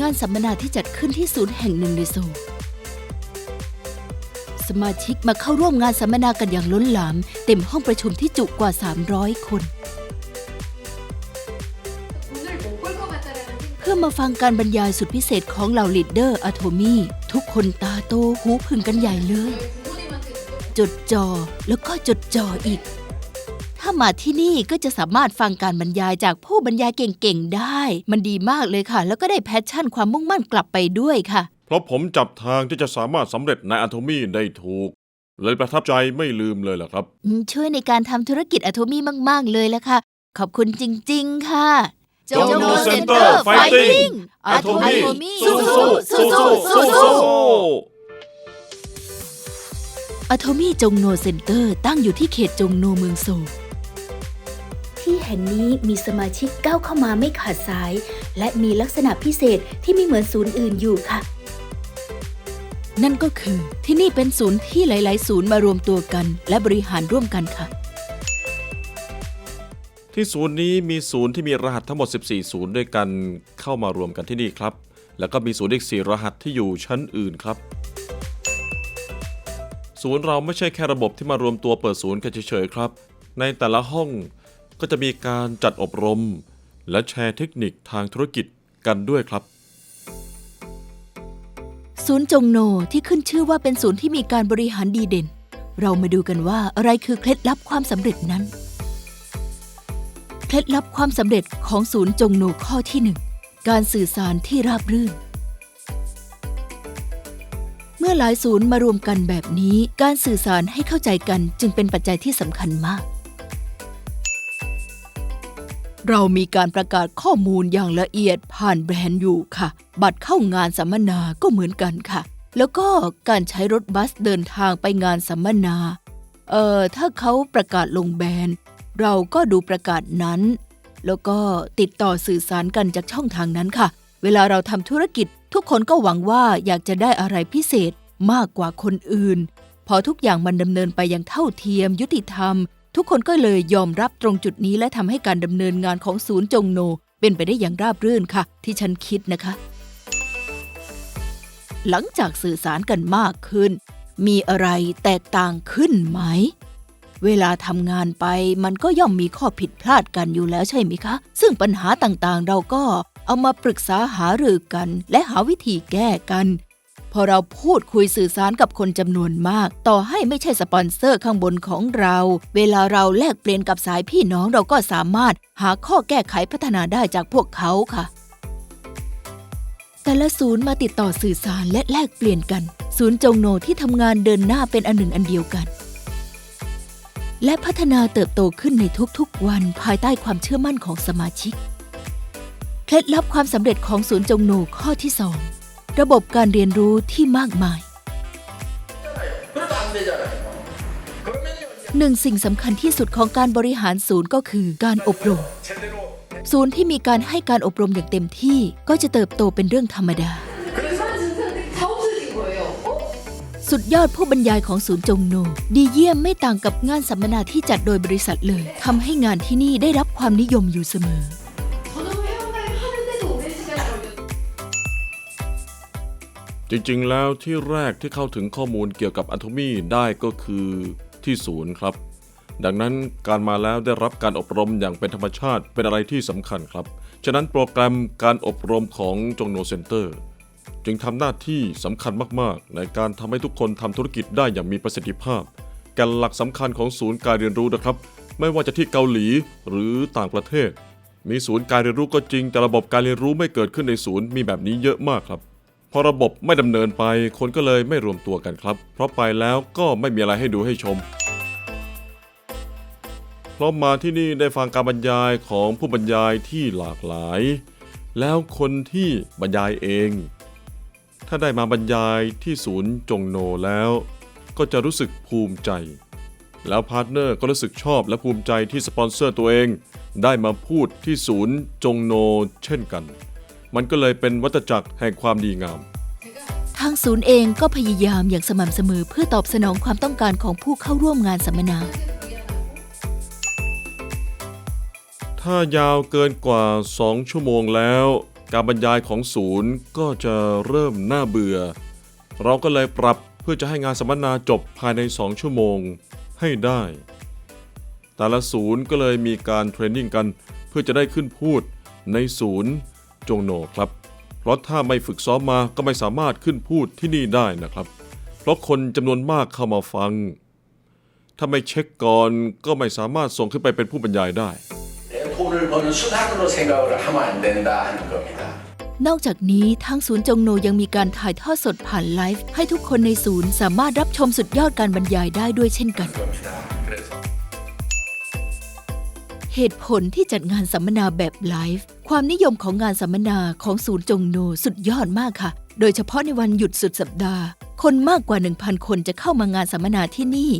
งานสัมมนาที่จัดขึ้นที่ศูนย์แห่งหนึ่งในโซลสมาชิกมาเข้าร่วมงานสัมมนากันอย่างล้นหลาม เต็มห้องประชุมที่จุกว่า 300 คน เพื่อมาฟังการบรรยายสุดพิเศษของเหล่าลีดเดอร์อะโทมีทุกคนตาโตหูพึงกันใหญ่เลย จดจอแล้วก็จดจออีก มาที่นี่ก็จะสามารถฟังการบรรยายจากผู้บรรยายเก่งๆได้ มันดีมากเลยค่ะ แล้วก็ได้แพชชั่นความมุ่งมั่นกลับไปด้วยค่ะ เพราะผมจับทางที่จะสามารถสำเร็จในอะโทมี่ได้ถูก เลยประทับใจไม่ลืมเลยล่ะครับช่วยในการทำธุรกิจอะโทมี่มาก ๆ เลยและค่ะ ขอบคุณจริง ๆ ค่ะจง Jono นเตอร์ไฟติ้งอะตอมี่สู้สู้สู้สู้สู้สู้อ t มี่จงโนเซ็นเตอร์ตั้งอยู่ที่เขตจงโนเมืองโซล แห่งนี้มีสมาชิกก้าวเข้ามาไม่ขาดสาย และมีลักษณะพิเศษที่ไม่เหมือนศูนย์อื่นอยู่ค่ะ นั่นก็คือที่นี่เป็นศูนย์ที่หลาย ๆ ศูนย์มารวมตัวกัน และบริหารร่วมกันค่ะ ที่ศูนย์นี้มีศูนย์ที่มีรหัสทั้งหมด 14 ศูนย์ด้วยกันเข้ามารวมกันที่นี่ครับ แล้วก็มีศูนย์อีก4รหัสที่อยู่ชั้นอื่นครับศูนย์เราไม่ใช่แค่ระบบที่มารวมตัวเปิดศูนย์กันเฉยๆครับ ในแต่ละห้อง ก็จะมีการจัดอบรม และแชร์เทคนิคทางธุรกิจกันด้วยครับ ศูนย์จงโนที่ขึ้นชื่อว่าเป็นศูนย์ที่มีการบริหารดีเด่น เรามาดูกันว่าอะไรคือเคล็ดลับความสำเร็จนั้น เคล็ดลับความสำเร็จของศูนย์จงโนข้อที่หนึ่งการสื่อสารที่ราบรื่น เมื่อหลายศูนย์มารวมกันแบบนี้ การสื่อสารให้เข้าใจกันจึงเป็นปัจจัยที่สำคัญมาก เรามีการประกาศข้อมูลอย่างละเอียดผ่านแบรนด์อยู่ค่ะ บัตรเข้างานสัมมนาก็เหมือนกันค่ะ แล้วก็การใช้รถบัสเดินทางไปงานสัมมนา เอ่อ ถ้าเขาประกาศลงแบรนด์ เราก็ดูประกาศนั้น แล้วก็ติดต่อสื่อสารกันจากช่องทางนั้นค่ะ เวลาเราทำธุรกิจ ทุกคนก็หวังว่าอยากจะได้อะไรพิเศษมากกว่าคนอื่น พอทุกอย่างมันดำเนินไปอย่างเท่าเทียม ยุติธรรม ทุกคนก็เลยยอมรับตรงจุดนี้และทำให้การดำเนินงานของศูนย์จงโน เป็นไปได้อย่างราบรื่นค่ะ ที่ฉันคิดนะคะ หลังจากสื่อสารกันมากขึ้น มีอะไรแตกต่างขึ้นไหม เวลาทำงานไปมันก็ย่อมมีข้อผิดพลาดกันอยู่แล้วใช่ไหมคะ ซึ่งปัญหาต่างๆ เราก็เอามาปรึกษาหารือกัน และหาวิธีแก้กัน อเราพูดคุยสื่อสารกับคนจำนวนมาก ต่อให้ไม่ใช่สปอนเซอร์ข้างบนของเรา เวลาเราแลกเปลี่ยนกับสายพี่น้องเราก็สามารถหาข้อแก้ไขพัฒนาได้จากพวกเขาค่ะ แต่ละศูนย์มาติดต่อสื่อสารและแลกเปลี่ยนกัน ศูนย์จงโนที่ทำงานเดินหน้าเป็นอันหนึ่งอันเดียวกัน และพัฒนาเติบโตขึ้นในทุกๆวันภายใต้ความเชื่อมั่นของสมาชิกเคล็ดลับความสำเร็จของศูนย์จงโนข้อที่สอง ระบบการเรียนรู้ที่มากมาย หนึ่งสิ่งสำคัญที่สุดของการบริหารศูนย์ก็คือการอบรม ศูนย์ที่มีการให้การอบรมอย่างเต็มที่ก็จะเติบโตเป็นเรื่องธรรมดา สุดยอดผู้บรรยายของศูนย์จงโน ดีเยี่ยมไม่ต่างกับงานสัมมนาที่จัดโดยบริษัทเลยทำให้งานที่นี่ได้รับความนิยมอยู่เสมอ จริงๆ แล้วที่แรกที่เข้าถึงข้อมูลเกี่ยวกับอะโทมี่ได้ก็คือที่ศูนย์ครับ ดังนั้นการมาแล้วได้รับการอบรมอย่างเป็นธรรมชาติเป็นอะไรที่สำคัญครับ ฉะนั้นโปรแกรมการอบรมของจงโนเซ็นเตอร์จึงทำหน้าที่สำคัญมากๆ ในการทำให้ทุกคนทำธุรกิจได้อย่างมีประสิทธิภาพแกันหลักสำคัญของศูนย์การเรียนรู้นะครับ ไม่ว่าจะที่เกาหลีหรือต่างประเทศ มีศูนย์การเรียนรู้ก็จริง แต่ระบบการเรียนรู้ไม่เกิดขึ้นในศูนย์มีแบบนี้เยอะมากครับ อระบบไม่ดำเนินไป คนก็เลยไม่รวมตัวกันครับ เพราะไปแล้วก็ไม่มีอะไรให้ดูให้ชมเพราะมาที่นี่ได้ฟังการบรรยายของผู้บรรยายที่หลากหลาย แล้วคนที่บรรยายเอง ถ้าได้มาบรรยายที่ศูนย์จงโนแล้ว ก็จะรู้สึกภูมิใจ แล้วพาร์ทเนอร์ก็รู้สึกชอบและภูมิใจที่สปอนเซอร์ตัวเอง ได้มาพูดที่ศูนย์จงโนเช่นกัน มันก็เลยเป็นวัฏจักรแห่งความดีงาม ทางศูนย์เองก็พยายามอย่างสม่ำเสมอเพื่อตอบสนองความต้องการของผู้เข้าร่วมงานสัมมนา ถ้ายาวเกินกว่า 2 ชั่วโมงแล้ว การบรรยายของศูนย์ก็จะเริ่มน่าเบื่อ เราก็เลยปรับเพื่อจะให้งานสัมมนาจบภายใน 2 ชั่วโมงให้ได้ แต่ละศูนย์ก็เลยมีการเทรนนิ่งกันเพื่อจะได้ขึ้นพูดในศูนย์ จงโหนครับ เพราะถ้าไม่ฝึกซ้อมมาก็ไม่สามารถขึ้นพูดที่นี่ได้นะครับ เพราะคนจำนวนมากเข้ามาฟัง ถ้าไม่เช็คก่อนก็ไม่สามารถส่งขึ้นไปเป็นผู้บรรยายได้ 내 돈을 버는 수단으로 생각을 하면 안 된다 하는 겁니다. นอกจากนี้ทางศูนย์จงโนยังมีการถ่ายทอดสดผ่านไลฟ์ให้ทุกคนในศูนย์สามารถรับชมสุดยอดการบรรยายได้ด้วยเช่นกัน 겁니다. 그래서 เหตุผลที่จัดงานสัมมนาแบบไลฟ์ ความนิยมของงานสัมมนาของศูนย์จงโนสุดยอดมากค่ะ โดยเฉพาะในวันหยุดสุดสัปดาห์ คนมากกว่า 1,000 คนจะเข้ามางานสัมมนาที่นี่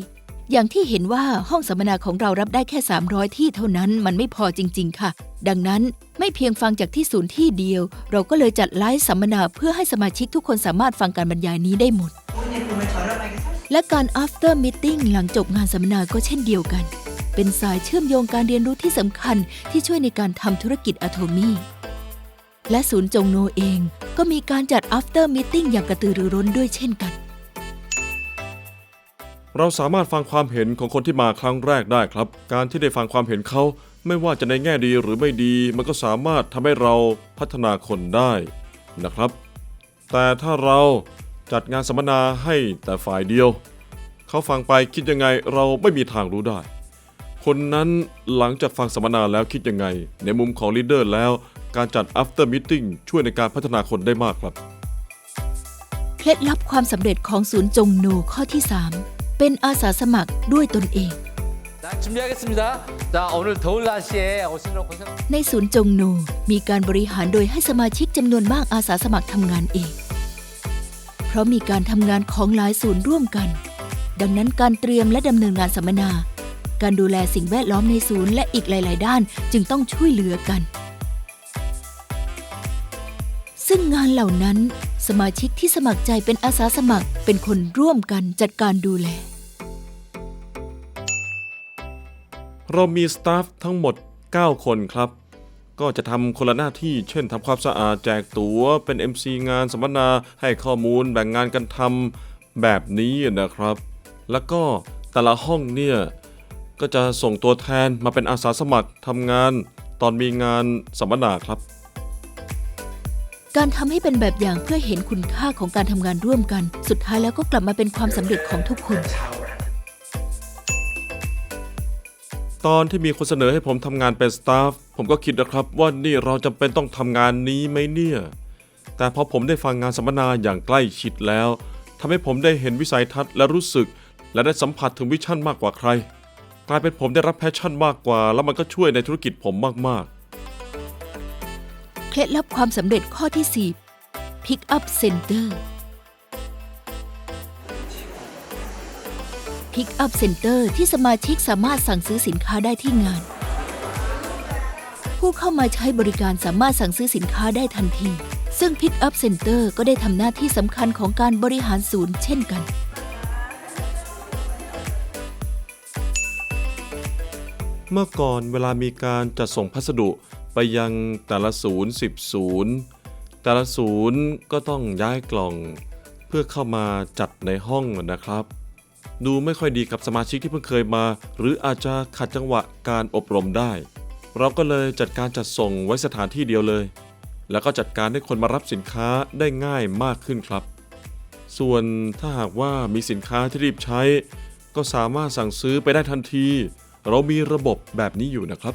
อย่างที่เห็นว่าห้องสัมมนาของเรารับได้แค่ 300 ที่เท่านั้นมันไม่พอจริง ๆ ค่ะ ดังนั้นไม่เพียงฟังจากที่ศูนย์ที่เดียว เราก็เลยจัดไลฟ์สัมมนาเพื่อให้สมาชิกทุกคนสามารถฟังการบรรยายนี้ได้หมด และการ after meeting หลังจบงานสัมมนาก็เช่นเดียวกัน เป็นสายเชื่อมโยงการเรียนรู้ที่สำคัญที่ช่วยในการทำธุรกิจอะโทมี่และศูนย์จงโนเองก็มีการจัด after meeting อย่างกระตือรือร้นด้วยเช่นกัน เราสามารถฟังความเห็นของคนที่มาครั้งแรกได้ครับ การที่ได้ฟังความเห็นเขา ไม่ว่าจะในแง่ดีหรือไม่ดี มันก็สามารถทำให้เราพัฒนาคนได้นะครับ แต่ถ้าเราจัดงานสัมมนาให้แต่ฝ่ายเดียว เขาฟังไปคิดยังไงเราไม่มีทางรู้ได้ คนนั้นหลังจากฟังสัมมนาแล้วคิดยังไง ในมุมของลีดเดอร์แล้ว การจัด after meeting ช่วยในการพัฒนาคนได้มากครับ เคล็ดลับความสำเร็จของศูนย์จงโนข้อที่ 3 เป็นอาสาสมัครด้วยตนเอง ในศูนย์จงโนมีการบริหารโดยให้สมาชิกจำนวนมากอาสาสมัครทำงานเอง เพราะมีการทำงานของหลายศูนย์ร่วมกัน ดังนั้นการเตรียมและดำเนินงานสัมมนา การดูแลสิ่งแวดล้อมในศูนย์และอีกหลาย ๆ ด้านจึงต้องช่วยเหลือกัน ซึ่งงานเหล่านั้น สมาชิกที่สมัครใจเป็นอาสาสมัครเป็นคนร่วมกันจัดการดูแล เรามีสตาฟทั้งหมด 9 คนครับ ก็จะทำคนละหน้าที่ เช่นทำความสะอาดแจกตัว๋วเป็น MC งานสัมมนาให้ข้อมูลแบ่งงานกันทำแบบนี้นะครับ แล้วก็แต่ละห้องเนี่ย ก็จะส่งตัวแทนมาเป็นอาสาสมัครทำงาน ตอนมีงานสัมมนาครับ การทำให้เป็นแบบอย่างเพื่อเห็นคุณค่าของการทำงานร่วมกัน สุดท้ายแล้วก็กลับมาเป็นความสำเร็จของทุกคน ตอนที่มีคนเสนอให้ผมทำงานเป็นสตาฟผมก็คิดนะครับว่านี่เราจำเป็นต้องทำงานนี้ไหมเนี่ย แต่พอผมได้ฟังงานสัมมนาอย่างใกล้ชิดแล้วทำให้ผมได้เห็นวิสัยทัศน์และรู้สึก และได้สัมผัสถึงวิชั่นมากกว่าใคร กลายเป็นผมได้รับแพชชั่นมากกว่า แล้วมันก็ช่วยในธุรกิจผมมาก เคล็ดลับความสำเร็จข้อที่ 4 Pick up Center Pick up Center ที่สมาชิกสามารถสั่งซื้อสินค้าได้ที่งาน ผู้เข้ามาใช้บริการสามารถสั่งซื้อสินค้าได้ทันที ซึ่ง Pick up Center ก็ได้ทำหน้าที่สำคัญของการบริหารศูนย์เช่นกัน เมื่อก่อนเวลามีการจัดส่งพัสดุไปยังแต่ละศูนย์10ศูนย์แต่ละศูนย์ก็ต้องย้ายกล่อง เพื่อเข้ามาจัดในห้องนะครับ ดูไม่ค่อยดีกับสมาชิกที่เพิ่งเคยมา หรืออาจจะขัดจังหวะการอบรมได้ เราก็เลยจัดการจัดส่งไว้สถานที่เดียวเลย แล้วก็จัดการให้คนมารับสินค้าได้ง่ายมากขึ้นครับ ส่วนถ้าหากว่ามีสินค้าที่รีบใช้ ก็สามารถสั่งซื้อไปได้ทันที เรามีระบบแบบนี้อยู่นะครับ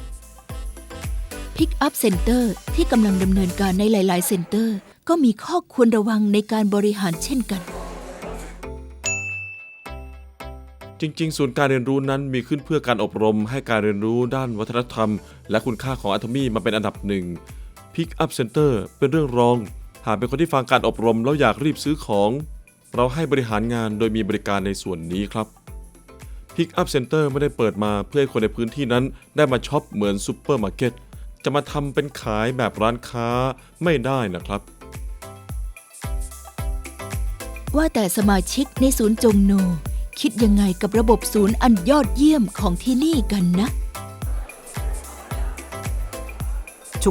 Pick up Center ที่กำลังดำเนินการในหลาย ๆ เซ็นเตอร์ ก็มีข้อควรระวังในการบริหารเช่นกัน จริงๆศูนย์การเรียนรู้นั้นมีขึ้นเพื่อการอบรมให้การเรียนรู้ด้านวัฒนธรรม และคุณค่าของ Atomy มาเป็นอันดับหนึ่ง Pick Up Center เป็นเรื่องรอง หากเป็นคนที่ฟังการอบรมแล้วอยากรีบซื้อของ เราให้บริหารงานโดยมีบริการในส่วนนี้ครับ พิกอัพเซ็นเตอร์ไม่ได้เปิดมาเพื่อให้คนในพื้นที่นั้นได้มาช็อปเหมือนซูเปอร์มาร์เก็ตจะมาทำเป็นขายแบบร้านค้าไม่ได้นะครับ ว่าแต่สมาชิกในศูนย์จงโน คิดยังไงกับระบบศูนย์อันยอดเยี่ยมของที่นี่กันนะ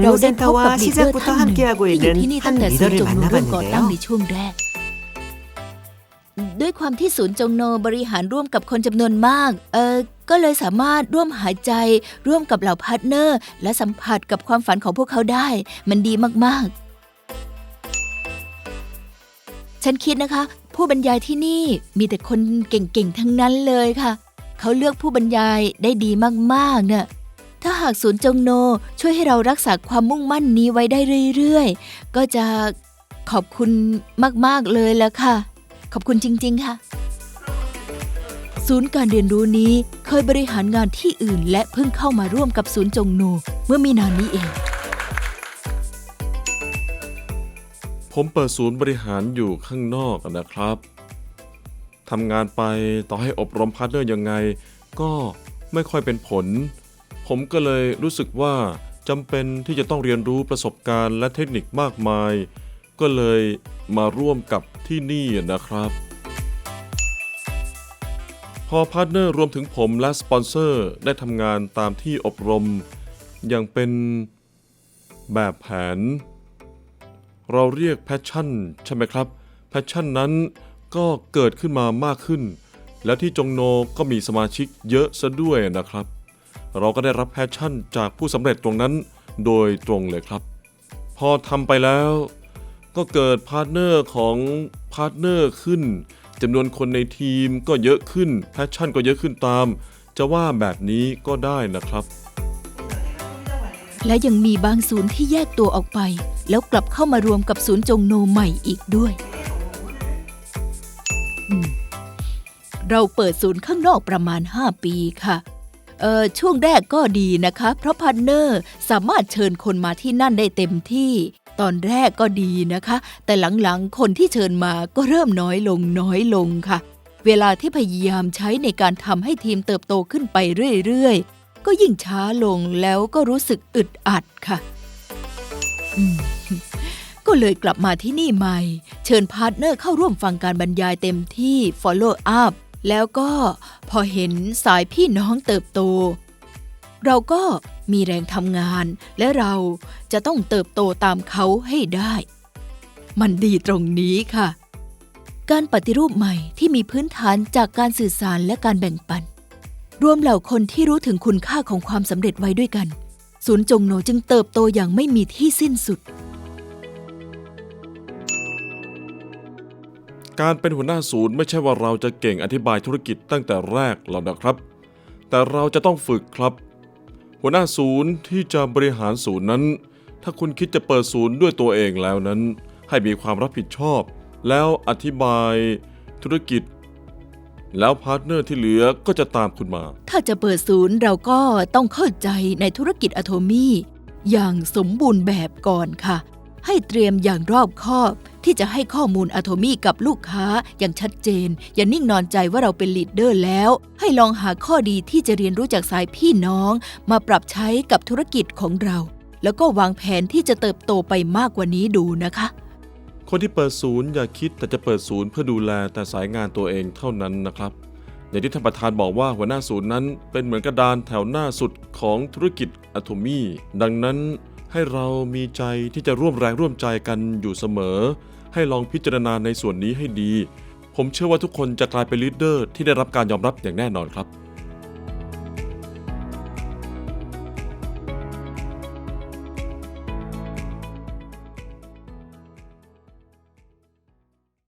เราได้พบกับลีดเดอร์ท่านหนึ่งที่อยู่ที่นี่ตั้งแต่ศูนย์จงโนเริ่มก่อตั้งในช่วงแรก ด้วยความที่ศูนย์จงโนบริหารร่วมกับคนจำนวนมาก เออก็เลยสามารถร่วมหายใจ ร่วมกับเหล่าพาร์ทเนอร์ และสัมผัสกับความฝันของพวกเขาได้ มันดีมากๆ ฉันคิดนะคะ ผู้บรรยายที่นี่มีแต่คนเก่งๆ ทั้งนั้นเลยค่ะ เขาเลือกผู้บรรยายได้ดีมากๆเนี่ยถ้าหากศูนย์จงโนช่วยให้เรารักษาความมุ่งมั่นนี้ไว้ได้เรื่อยๆ ก็จะขอบคุณมากๆเลยแล้วค่ะ ขอบคุณจริง ๆ ค่ะ ศูนย์การเรียนรู้นี้เคยบริหารงานที่อื่น และเพิ่งเข้ามาร่วมกับศูนย์จงโนเมื่อม่นานนี้เอง ผมเปิดศูนย์บริหารอยู่ข้างนอกนะครับทำงานไปต่อให้อบรมพาร์ทเนอร์ยังไง ก็ไม่ค่อยเป็นผล ผมก็เลยรู้สึกว่าจำเป็นที่จะต้องเรียนรู้ประสบการณ์และเทคนิคมากมาย ก็เลย มาร่วมกับที่นี่นะครับ พอพาร์ทเนอร์รวมถึงผมและสปอนเซอร์ได้ทำงานตามที่อบรม อย่างเป็นแบบแผน เราเรียกแพชชั่นใช่ไหมครับ แพชชั่นนั้นก็เกิดขึ้นมามากขึ้น แล้วที่จงโนก็มีสมาชิกเยอะซะด้วยนะครับ เราก็ได้รับแพชชั่นจากผู้สำเร็จตรงนั้นโดยตรงเลยครับ พอทำไปแล้ว ก็เกิดพาร์ทเนอร์ของพาร์ทเนอร์ขึ้นจำนวนคนในทีมก็เยอะขึ้นแพชชั่นก็เยอะขึ้นตาม จะว่าแบบนี้ก็ได้นะครับ และยังมีบางศูนย์ที่แยกตัวออกไป แล้วกลับเข้ามารวมกับศูนย์จงโนใหม่อีกด้วยอืมเราเปิดศูนย์ข้างนอกประมาณ 5 ปีค่ะ เอ่อช่วงแรกก็ดีนะคะ เพราะพาร์ทเนอร์สามารถเชิญคนมาที่นั่นได้เต็มที่ ตอนแรกก็ดีนะคะ แต่หลังๆ คนที่เชิญมาก็เริ่มน้อยลงน้อยลงค่ะ เวลาที่พยายามใช้ในการทำให้ทีมเติบโตขึ้นไปเรื่อยๆ ก็ยิ่งช้าลงแล้วก็รู้สึกอึดอัดค่ะก็เลยกลับมาที่นี่ใหม่ เชิญพาร์ทเนอร์เข้าร่วมฟังการบรรยายเต็มที่ follow up แล้วก็พอเห็นสายพี่น้องเติบโต เราก็มีแรงทำงานและเราจะต้องเติบโตตามเขาให้ได้ มันดีตรงนี้ค่ะ การปฏิรูปใหม่ที่มีพื้นฐานจากการสื่อสารและการแบ่งปัน รวมเหล่าคนที่รู้ถึงคุณค่าของความสำเร็จไว้ด้วยกัน ศูนย์จงโนจึงเติบโตอย่างไม่มีที่สิ้นสุด การเป็นหัวหน้าศูนย์ไม่ใช่ว่าเราจะเก่งอธิบายธุรกิจตั้งแต่แรกหรอกนะครับ แต่เราจะต้องฝึกครับ หัวหน้าศูนย์ที่จะบริหารศูนย์นั้น ถ้าคุณคิดจะเปิดศูนย์ด้วยตัวเองแล้วนั้น ให้มีความรับผิดชอบ แล้วอธิบายธุรกิจ แล้วพาร์ทเนอร์ที่เหลือก็จะตามคุณมา ถ้าจะเปิดศูนย์เราก็ต้องเข้าใจในธุรกิจอะโทมี่อย่างสมบูรณ์แบบก่อนค่ะ ให้เตรียมอย่างรอบคอบ ที่จะให้ข้อมูลอะโทมีกับลูกค้าอย่างชัดเจน อย่านิ่งนอนใจว่าเราเป็นลีดเดอร์แล้ว ให้ลองหาข้อดีที่จะเรียนรู้จากสายพี่น้อง มาปรับใช้กับธุรกิจของเรา แล้วก็วางแผนที่จะเติบโตไปมากกว่านี้ดูนะคะ คนที่เปิดศูนย์อย่าคิดแต่จะเปิดศูนย์เพื่อดูแลแต่สายงานตัวเองเท่านั้นนะครับ อย่างที่ท่านประธานบอกว่าหัวหน้าศูนย์นั้นเป็นเหมือนกระดานแถวหน้าสุดของธุรกิจอะโทมีดังนั้น ให้เรามีใจที่จะร่วมแรงร่วมใจกันอยู่เสมอ ให้ลองพิจารณาในส่วนนี้ให้ดี ผมเชื่อว่าทุกคนจะกลายเป็นลีดเดอร์ที่ได้รับการยอมรับอย่างแน่นอนครับ